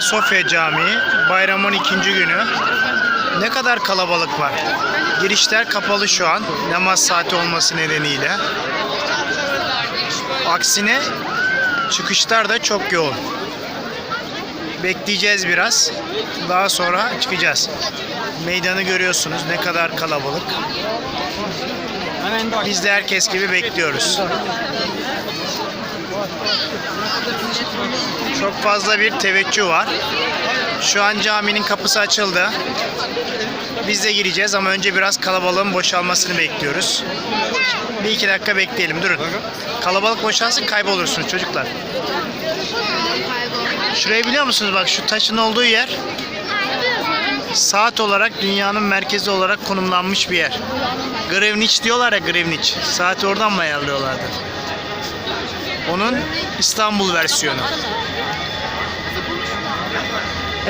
Ayasofya Camii bayramın ikinci günü. Ne kadar kalabalık var. Girişler kapalı şu an namaz saati olması nedeniyle. Aksine çıkışlar da çok yoğun. Bekleyeceğiz biraz. Daha sonra çıkacağız. Meydanı görüyorsunuz ne kadar kalabalık. Biz de herkes gibi bekliyoruz. Çok fazla bir teveccüh var. Şu an caminin kapısı açıldı. Biz de gireceğiz ama önce biraz kalabalığın boşalmasını bekliyoruz. Bir iki dakika bekleyelim durun. Kalabalık boşalsın kaybolursunuz çocuklar. Şurayı biliyor musunuz bak şu taşın olduğu yer saat olarak dünyanın merkezi olarak konumlanmış bir yer. Greenwich diyorlar ya Greenwich. Saati oradan mı ayarlıyorlardı? Onun İstanbul versiyonu.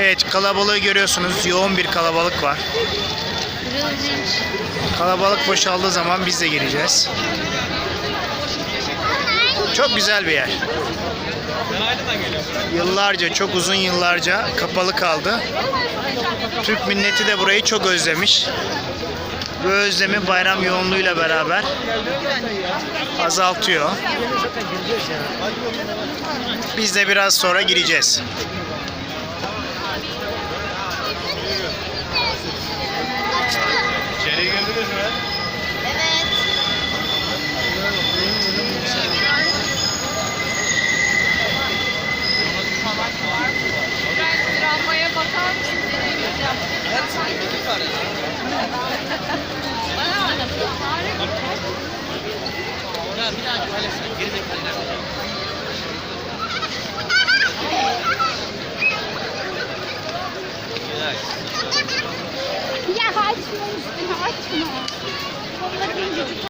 Evet kalabalığı görüyorsunuz. Yoğun bir kalabalık var. Kalabalık boşaldığı zaman biz de gireceğiz. Çok güzel bir yer. Yıllarca, çok uzun yıllarca kapalı kaldı. Türk milleti de burayı çok özlemiş. Bu özlemi bayram yoğunluğuyla beraber azaltıyor. Biz de biraz sonra gireceğiz. Ya açma üstünü açma. Onları